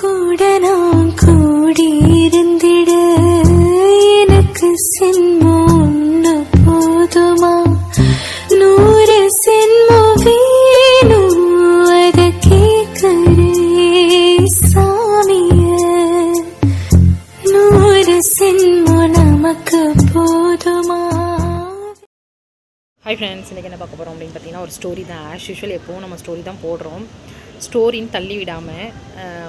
கூட நாம் கூடியிருந்திட எனக்கு சென்மம் போதுமா? நூறு சென்மோ வேணும் அத கேட்கறே சாமிய. நூறு சென்மோ நமக்கு போதுமா? ஹாய் ஃப்ரெண்ட்ஸ் இன்றைக்கி என்ன பார்க்க போகிறோம் அப்படின்னு பார்த்தீங்கன்னா ஒரு ஸ்டோரி தான். ஆஸ் யூஷுவல் எப்போவும் நம்ம ஸ்டோரி தான் போடுறோம். ஸ்டோரின்னு தள்ளி விடாமல்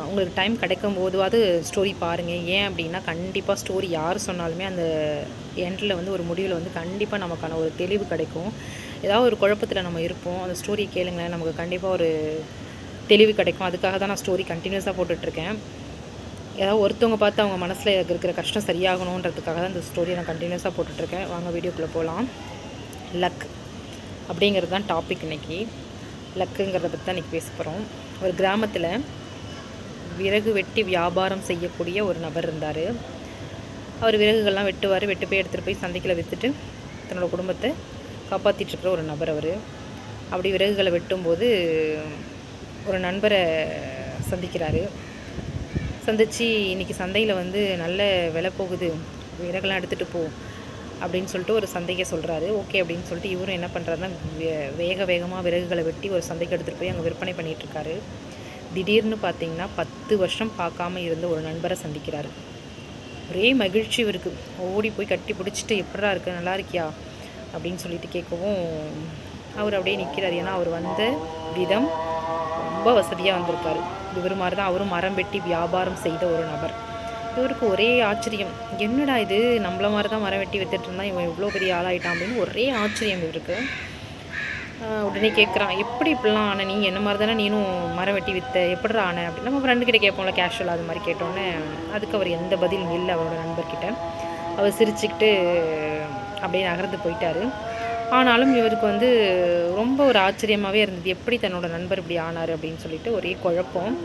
உங்களுக்கு டைம் கிடைக்கும் போதுவாது ஸ்டோரி பாருங்கள் ஏன் அப்படின்னா கண்டிப்பாக ஸ்டோரி யார் சொன்னாலுமே அந்த எண்டில் வந்து ஒரு முடிவில் வந்து கண்டிப்பாக நமக்கான ஒரு தெளிவு கிடைக்கும். ஏதாவது ஒரு குழப்பத்தில் நம்ம இருப்போம். அந்த ஸ்டோரி கேளுங்களேன். நமக்கு கண்டிப்பாக ஒரு தெளிவு கிடைக்கும். அதுக்காக தான் நான் ஸ்டோரி கண்டினியூஸாக போட்டுட்ருக்கேன். ஏதாவது ஒருத்தவங்க பார்த்து அவங்க மனசில் இருக்கிற கஷ்டம் சரியாகணுன்றதுக்காக தான் இந்த ஸ்டோரியை நான் கண்டினியூஸாக போட்டுட்ருக்கேன். வாங்க வீடியோக்குள்ளே போகலாம் லக் அப்படிங்கிறது தான் டாபிக் இன்னைக்கு. லக்குங்கிறத பற்றி தான் இன்றைக்கி பேச போகிறோம் ஒரு கிராமத்தில் விறகு வெட்டி வியாபாரம் செய்யக்கூடிய ஒரு நபர் இருந்தார். அவர் விறகுகள்லாம் வெட்டுவார் வெட்டு போய் எடுத்துகிட்டு போய் சந்தைக்கில் விற்றுட்டு தன்னோட குடும்பத்தை காப்பாற்றிட்டுருக்கிற ஒரு நபர் அவர். அப்படி விறகுகளை வெட்டும்போது ஒரு நண்பரை சந்திக்கிறாரு. சந்தித்து இன்றைக்கி சந்தையில் வந்து நல்ல விலை போகுது. விறகுலாம் எடுத்துகிட்டு போ அப்படின்னு சொல்லிட்டு ஒரு சந்தைக்கு சொல்கிறாரு ஓகே அப்படின்னு சொல்லிட்டு இவரும் என்ன பண்ணுறாருன்னா வே- வேக வேகமாக விறகுகளை வெட்டி ஒரு சந்தைக்கு எடுத்துகிட்டு போய் அங்கே விற்பனை பண்ணிகிட்ருக்காரு திடீர்னு பார்த்தீங்கன்னா பத்து வருஷம் பார்க்காம இருந்த ஒரு நண்பரை சந்திக்கிறாரு. ஒரே மகிழ்ச்சி இவருக்கு. ஓடி போய் கட்டி பிடிச்சிட்டு எப்படா இருக்கு? நல்லா இருக்கியா? அப்படின்னு சொல்லிட்டு கேட்கவும் அவர் அப்படியே நிற்கிறார் ஏன்னா அவர் வந்த விதம் ரொம்ப வசதியாக வந்திருக்காரு. இவர் மாதிரி தான் அவரும் மரம் வெட்டி வியாபாரம் செய்த ஒரு நபர். இவருக்கு ஒரே ஆச்சரியம். என்னடா இது? நம்மள மாதிரி தான் மரம் வெட்டி வித்துட்டு இருந்தா இவன் இவ்வளோ பெரிய ஆளாயிட்டான் அப்படின்னு ஒரே ஆச்சரியம் இவருக்கு. உடனே கேட்குறான் எப்படி இப்படிலாம் ஆன? நீ என்ன மாதிரி தானே நீனும் மரம் வெட்டி வித்த? எப்படிடா ஆன? அப்படின்னு நம்ம ஃப்ரெண்டு கிட்டே கேட்போம்ல கேஷுவலாக அது மாதிரி கேட்டோன்னே அதுக்கு அவர் எந்த பதிலும் இல்லை அவரோட நண்பர்கிட்ட. அவர் சிரிச்சுக்கிட்டு அப்படியே நகர்ந்து போயிட்டாரு. ஆனாலும் இவருக்கு வந்து ரொம்ப ஒரு ஆச்சரியமாகவே இருந்தது. எப்படி தன்னோட நண்பர் இப்படி ஆனார் அப்படின்னு சொல்லிட்டு ஒரே குழப்பம்.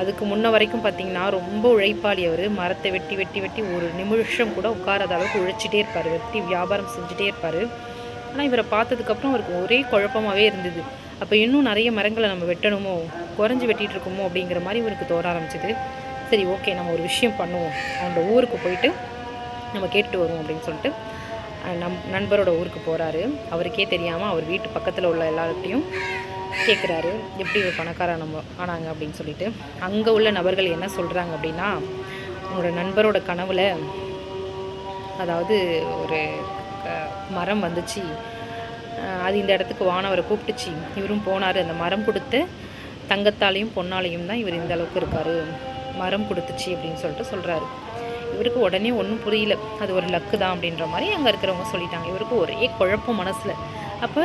அதுக்கு முன்ன வரைக்கும் பார்த்தீங்கன்னா ரொம்ப உழைப்பாளி அவர். மரத்தை வெட்டி வெட்டி வெட்டி ஒரு நிமிஷம் கூட உட்காராத அளவுக்கு உழைச்சிட்டே இருப்பார். வெட்டி வியாபாரம் செஞ்சுட்டே இருப்பார். ஆனால் இவரை பார்த்ததுக்கப்புறம் அவருக்கு ஒரே குழப்பமாகவே இருந்தது. அப்போ இன்னும் நிறைய மரங்களை நம்ம வெட்டணுமோ குறைஞ்சி வெட்டிகிட்டு இருக்கோமோ அப்படிங்கிற மாதிரி இவருக்கு தோற ஆரம்பிச்சது. சரி ஓகே நம்ம ஒரு விஷயம் பண்ணுவோம். அவனோட ஊருக்கு போயிட்டு நம்ம கேட்டுட்டு வருவோம் அப்படின்னு சொல்லிட்டு நம் நண்பரோட ஊருக்கு போகிறாரு அவருக்கே தெரியாமல் அவர் வீட்டு பக்கத்தில் உள்ள எல்லார்ட்டையும் கேட்குறாரு எப்படி ஒரு பணக்கார நம்ம ஆனாங்க அப்படின்னு சொல்லிட்டு. அங்கே உள்ள நபர்கள் என்ன சொல்கிறாங்க அப்படின்னா உங்களோட நண்பரோட கனவில் அதாவது ஒரு மரம் வந்துச்சு. அது இந்த இடத்துக்கு வானவரை கூப்பிட்டுச்சு. இவரும் போனார். அந்த மரம் கொடுத்து தங்கத்தாலையும் பொன்னாலையும் தான் இவர் இந்த அளவுக்கு இருக்கார். மரம் கொடுத்துச்சு அப்படின்னு சொல்லிட்டு சொல்கிறாரு இவருக்கு உடனே ஒன்றும் புரியல. அது ஒரு லக்கு தான் அப்படின்ற மாதிரி அங்கே இருக்கிறவங்க சொல்லிட்டாங்க. இவருக்கு ஒரே குழப்பம் மனசில். அப்போ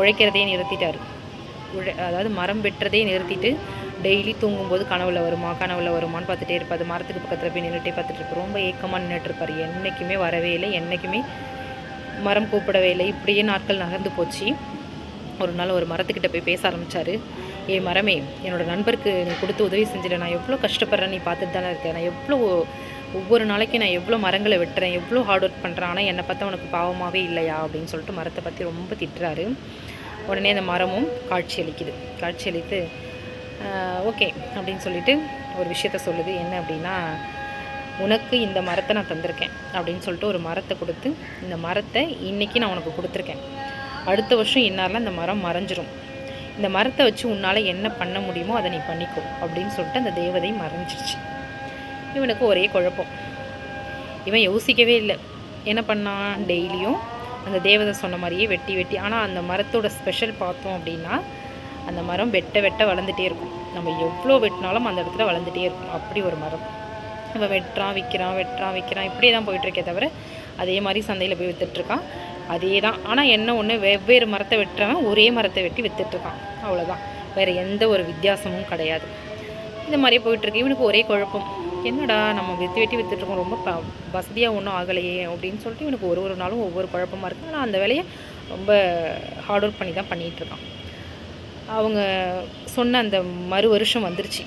உழைக்கிறதே நிறுத்திட்டார். உழை அதாவது மரம் வெட்டுறதே நிறுத்திட்டு டெய்லி தூங்கும்போது கனவுல வருமா கனவுல வருமான்னு பார்த்துட்டே இருப்பார். மரத்துக்கு பக்கத்தில் போய் நின்றுட்டே பார்த்துட்டு இருப்பாரு. ரொம்ப ஏக்கமாக நின்றுட்டுருப்பார் என்றைக்குமே வரவே இல்லை. என்றைக்குமே மரம் கூப்பிடவே இல்லை. இப்படியே நாட்கள் நகர்ந்து போச்சு. ஒரு நாள் ஒரு மரத்துக்கிட்ட போய் பேச ஆரம்பித்தார் ஏ மரமே என்னோட நண்பருக்கு நீ கொடுத்து உதவி செஞ்சிட நான் எவ்வளோ கஷ்டப்படுறேன். நீ பார்த்துட்டு தானே இருக்கேன் நான் எவ்வளோ ஒவ்வொரு நாளைக்கு நான் எவ்வளோ மரங்களை வெட்டுறேன் எவ்வளோ ஹார்ட் ஒர்க் பண்ணுறேன் ஆனால் என்னை பார்த்தா உனக்கு பாவமாகவே இல்லையா அப்படின்னு சொல்லிட்டு மரத்தை பற்றி ரொம்ப திட்டுறாரு. உடனே அந்த மரமும் காட்சி அளிக்குது. காட்சி அளித்து ஓகே அப்படின்னு சொல்லிட்டு ஒரு விஷயத்த சொல்லுது. என்ன அப்படின்னா உனக்கு இந்த மரத்தை நான் தந்திருக்கேன் அப்படின்னு சொல்லிட்டு ஒரு மரத்தை கொடுத்து இந்த மரத்தை இன்றைக்கி நான் உனக்கு கொடுத்துருக்கேன். அடுத்த வருஷம் இன்னாரில் அந்த மரம் மறைஞ்சிரும். இந்த மரத்தை வச்சு உன்னால் என்ன பண்ண முடியுமோ அதை நீ பண்ணிக்கோ அப்படின்னு சொல்லிட்டு அந்த தேவதை மறைஞ்சிருச்சு. இவனுக்கு ஒரே குழப்பம். இவன் யோசிக்கவே இல்லை. என்ன பண்ணான் டெய்லியும் அந்த தேவதை சொன்ன மாதிரியே வெட்டி வெட்டி. ஆனால் அந்த மரத்தோட ஸ்பெஷல் பார்த்தோம் அப்படின்னா அந்த மரம் வெட்ட வெட்ட வளர்ந்துட்டே இருக்கும். நம்ம எவ்வளோ வெட்டினாலும் அந்த இடத்துல வளர்ந்துட்டே இருக்கும். அப்படி ஒரு மரம். நம்ம வெட்டுறான் விற்கிறான் வெட்டுறான் விற்கிறான். இப்படியே தான் போயிட்டுருக்கே தவிர அதே மாதிரி சந்தையில் போய் விற்றுட்ருக்கான் அதே தான் ஆனால் என்ன ஒன்று வெவ்வேறு மரத்தை வெட்டுறவன் ஒரே மரத்தை வெட்டி விற்றுட்ருக்கான் அவ்வளோதான் வேறு எந்த ஒரு வித்தியாசமும் கிடையாது. இந்த மாதிரியே போயிட்டுருக்கு. இவனுக்கு ஒரே குழப்பம். என்னடா நம்ம வித்து வெட்டி விற்றுட்ருக்கோம் ரொம்ப ப வசதியாக ஒன்றும் ஆகலையே அப்படின்னு சொல்லிட்டு இவனுக்கு ஒரு ஒரு நாளும் ஒவ்வொரு குழப்பமாக இருக்குது ஆனால் அந்த வேலையை ரொம்ப ஹார்ட் ஒர்க் பண்ணி தான் பண்ணிகிட்ருக்கான் அவங்க சொன்ன அந்த மறு வருஷம் வந்துருச்சு.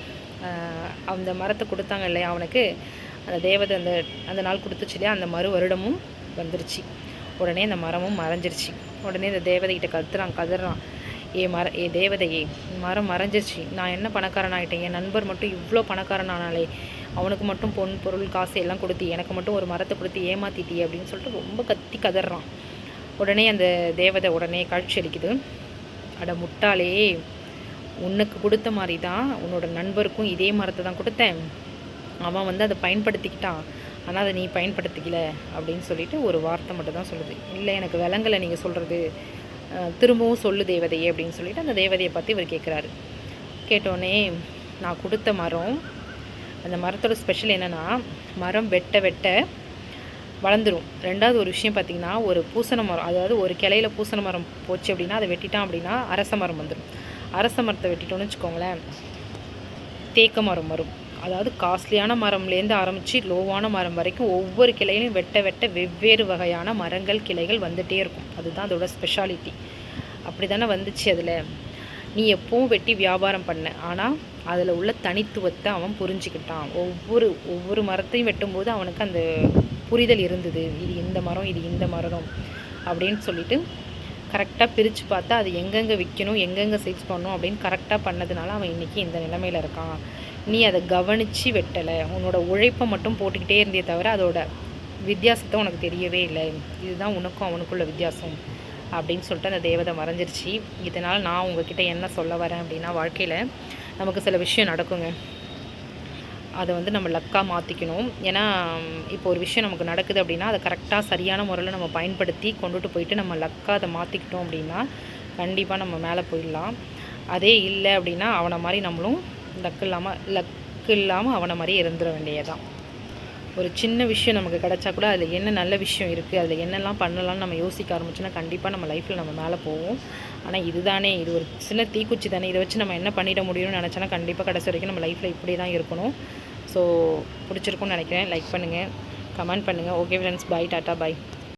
அந்த மரத்தை கொடுத்தாங்க இல்லையா அவனுக்கு? அந்த தேவதை அந்த அந்த நாள் கொடுத்துச்சு இல்லையா? அந்த மறு வருடமும் வந்துருச்சு. உடனே அந்த மரமும் மறைஞ்சிருச்சு. உடனே இந்த தேவதைகிட்ட கத்துறான் கதறான். ஏ மர ஏ தேவதையே மரம் மறைஞ்சிருச்சு. நான் என்ன பணக்காரன் ஆகிட்டேன் என் நண்பர் மட்டும் இவ்வளோ பணக்காரன் ஆனாலே அவனுக்கு மட்டும் பொன் பொருள் காசு எல்லாம் கொடுத்து எனக்கு மட்டும் ஒரு மரத்தை கொடுத்து ஏமாத்திட்டி அப்படின்னு சொல்லிட்டு ரொம்ப கத்தி கதறான் உடனே அந்த தேவதை உடனே காட்சி அளிக்குது அட முட்டாளே உனக்கு கொடுத்த மாதிரி தான் உன்னோட நண்பருக்கும் இதே மரத்தை தான் கொடுத்தேன். அவன் வந்து அதை பயன்படுத்திக்கிட்டான். ஆனால் அதை நீ பயன்படுத்திக்கல அப்படின்னு சொல்லிட்டு ஒரு வார்த்தை மட்டும் தான் சொல்லுது. இல்லை எனக்கு விலங்கலை நீங்கள் சொல்கிறது திரும்பவும் சொல்லு தேவதையே அப்படின்னு சொல்லிட்டு அந்த தேவதையை பற்றி இவர் கேட்குறாரு கேட்டோடனே நான் கொடுத்த மரம் அந்த மரத்தோட ஸ்பெஷல் என்னென்னா மரம் வெட்ட வெட்ட வளர்ந்துடும் ரெண்டாவது ஒரு விஷயம் பார்த்திங்கன்னா ஒரு பூசண மரம் அதாவது ஒரு கிளையில பூசண மரம் போச்சு அப்படின்னா அதை வெட்டிட்டான் அப்படின்னா அரச மரம் வந்துடும் அரச மரத்தை வெட்டிட்டோன்னு வச்சுக்கோங்களேன் தேக்க மரம் வரும். அதாவது காஸ்ட்லியான மரம்லேருந்து ஆரம்பித்து லோவான மரம் வரைக்கும் ஒவ்வொரு கிளையிலையும் வெட்ட வெட்ட வெவ்வேறு வகையான மரங்கள் கிளைகள் வந்துகிட்டே இருக்கும். அதுதான் அதோட ஸ்பெஷாலிட்டி அப்படி தானே வந்துச்சு அதில். நீ எப்பவும் வெட்டி வியாபாரம் பண்ண. ஆனால் அதில் உள்ள தனித்துவத்தை அவன் புரிஞ்சுக்கிட்டான். ஒவ்வொரு ஒவ்வொரு மரத்தையும் வெட்டும்போது அவனுக்கு அந்த புரிதல் இருந்தது. இது இந்த மரம் இது இந்த மரம் அப்படின்னு சொல்லிட்டு கரெக்டாக பிரித்து பார்த்தா அது எங்கெங்கே விற்கணும் எங்கெங்கே சேல்ஸ் பண்ணணும் அப்படின்னு கரெக்டாக பண்ணதுனால அவன் இன்றைக்கி இந்த நிலமையில் இருக்கான். நீ அதை கவனித்து வெட்டலை. உன்னோட உழைப்பை மட்டும் போட்டுக்கிட்டே இருந்தே தவிர அதோட வித்தியாசத்தை உனக்கு தெரியவே இல்லை. இதுதான் உனக்கும் அவனுக்குள்ள வித்தியாசம் அப்படின்னு சொல்லிட்டு அந்த தேவதை மறைஞ்சிருச்சு. இதனால் நான் உங்ககிட்ட என்ன சொல்ல வரேன் அப்படின்னா வாழ்க்கையில் நமக்கு சில விஷயம் நடக்குங்க. அதை வந்து நம்ம லக்காக மாற்றிக்கணும் ஏன்னா இப்போ ஒரு விஷயம் நமக்கு நடக்குது அப்படின்னா அதை கரெக்டாக சரியான முறையில் நம்ம பயன்படுத்தி கொண்டுட்டு போயிட்டு நம்ம லக்காக அதை மாற்றிக்கிட்டோம் அப்படின்னா கண்டிப்பாக நம்ம மேலே போயிடலாம். அதே இல்லை அப்படின்னா அவனை மாதிரி நம்மளும் லக்கு இல்லாமல் லக்கு இல்லாமல் அவனை மாதிரி இருந்துட வேண்டியதான் ஒரு சின்ன விஷயம் நமக்கு கிடச்சா கூட அதில் என்ன நல்ல விஷயம் இருக்குது அதில் என்னெல்லாம் பண்ணலாம்னு நம்ம யோசிக்க ஆரம்பிச்சோன்னா கண்டிப்பாக நம்ம லைஃப்பில் நம்ம மேலே போவோம் ஆனால் இதுதானே இது ஒரு சின்ன தீக்குச்சி தானே. இதை வச்சு நம்ம என்ன பண்ணிட முடியும்னு நினச்சோன்னா கண்டிப்பாக கடைசி வரைக்கும் நம்ம லைஃப்பில் இப்படி தான் இருக்கணும். ஸோ பிடிச்சிருக்கும்னு நினைக்கிறேன். லைக் பண்ணுங்கள் கமெண்ட் பண்ணுங்கள் okay friends bye tata bye